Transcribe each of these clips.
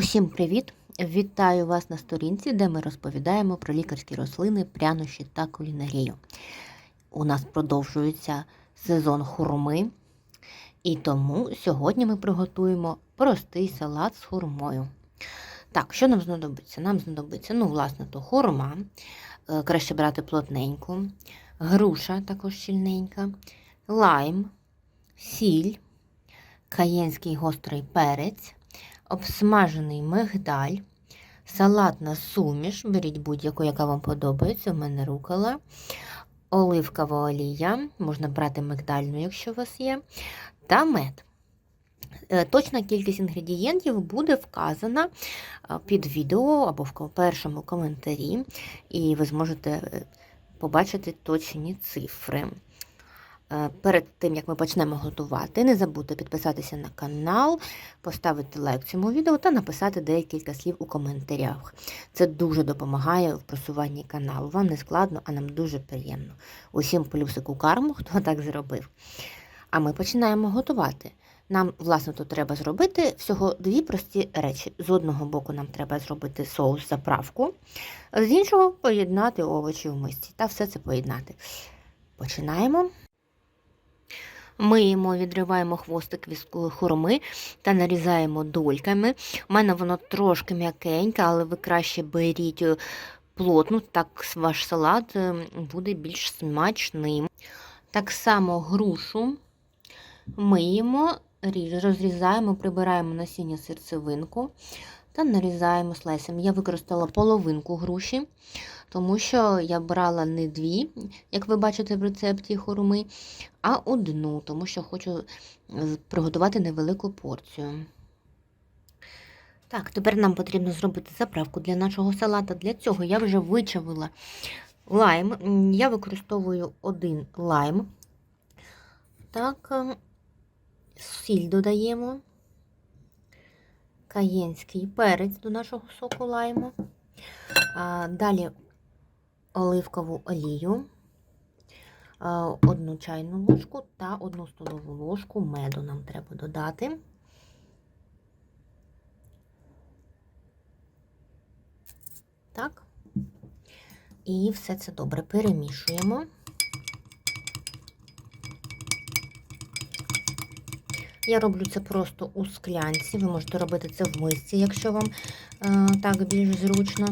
Усім привіт! Вітаю вас на сторінці, де ми розповідаємо про лікарські рослини, прянощі та кулінарію. У нас продовжується сезон хурми, і тому сьогодні ми приготуємо простий салат з хурмою. Так, що нам знадобиться? Нам знадобиться, ну, власне, то хурма, е, краще брати плотненьку, груша також щільненька, лайм, сіль, каєнський гострий перець обсмажений мигдаль, салатна суміш, беріть будь-яку, яка вам подобається, у мене рукола, оливкова олія, можна брати мигдальну, якщо у вас є, та мед. Е, Точна кількість інгредієнтів буде вказана е, під відео або в першому коментарі, і ви зможете е, побачити точні цифри. Е, Перед тим, як ми почнемо готувати, не забудьте підписатися на канал, поставити лайк цьому відео та написати декілька слів у коментарях. Це дуже допомагає в просуванні каналу. Вам не складно, а нам дуже приємно. Усім плюсику карму, хто так зробив. А ми починаємо готувати. Нам, власне, тут треба зробити всього дві прості речі. З одного боку, нам треба зробити соус заправку, з іншого поєднати овочі в мисці та все це поєднати. Починаємо. Миємо, відриваємо хвостик від хурми та нарізаємо дольками. У мене воно трошки м'якеньке, але ви краще беріть е, плотну, так ваш салат е, буде більш смачним. Так само грушу миємо, розрізаємо, прибираємо насіння серцевинку та нарізаємо слайсами. Я використала половинку груші, тому що я брала не дві, як ви бачите в рецепті хурми, а одну, тому що хочу е, приготувати невелику порцію. Так, тепер нам потрібно зробити заправку для нашого салата. Для цього я вже вичавила лайм. Я використовую один лайм. Так, ем, сіль додаємо. Каєнський перець до нашого соку лайму. Далі оливкову олію, одну чайну ложку та одну столову ложку меду нам треба додати. Так. І все це добре перемішуємо. Я роблю це просто у склянці. Ви можете робити це в мисці, якщо вам е, так більш зручно.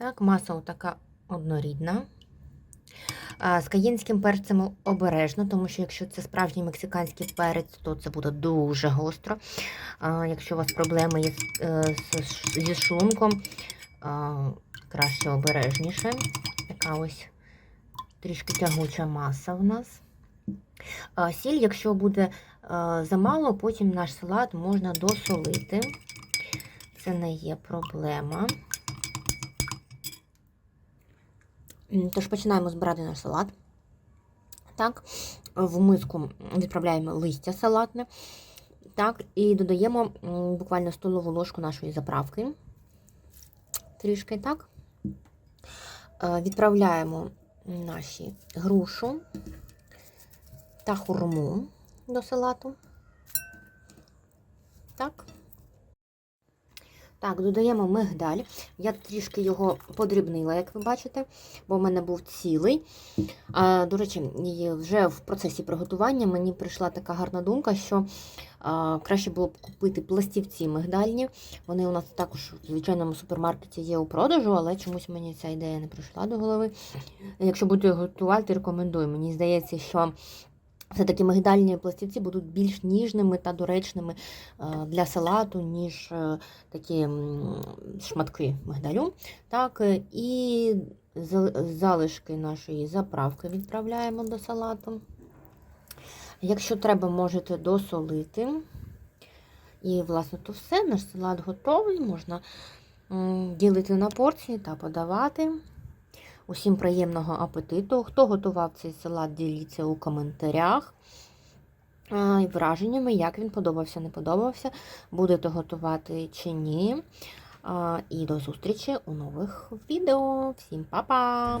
Так, маса така однорідна. З каєнським перцем обережно, тому що якщо це справжній мексиканський перець, то це буде дуже гостро. Якщо у вас проблеми е, зі шлунком, краще обережніше. Така ось трішки тягуча маса в нас. Сіль, якщо буде замало, потім наш салат можна досолити. Це не є проблема. Тож починаємо збирати наш салат. Так, в миску відправляємо листя салатне. Так, і додаємо буквально столову ложку нашої заправки. Трішки так. Е, Відправляємо наші грушу та хурму до салату. Так. Так, додаємо мигдаль. Я трішки його подрібнила, як ви бачите, бо в мене був цілий. А, До речі, вже в процесі приготування мені прийшла така гарна думка, що а, краще було б купити пластівці мигдальні. Вони у нас також в звичайному супермаркеті є у продажу, але чомусь мені ця ідея не прийшла до голови. Якщо будете готувати, рекомендую. Мені здається, що все-таки мигдальні пластівці будуть більш ніжними та доречними е, для салату, ніж е, такі шматки мигдалю. Так, е, і залишки нашої заправки відправляємо до салату. Якщо треба, можете досолити. І, власне, то все, наш салат готовий, можна ділити на порції та подавати. Усім приємного апетиту. Хто готував цей салат, діліться у коментарях. І враженнями, як він подобався, не подобався, будете готувати чи ні. І до зустрічі у нових відео. Всім па-па!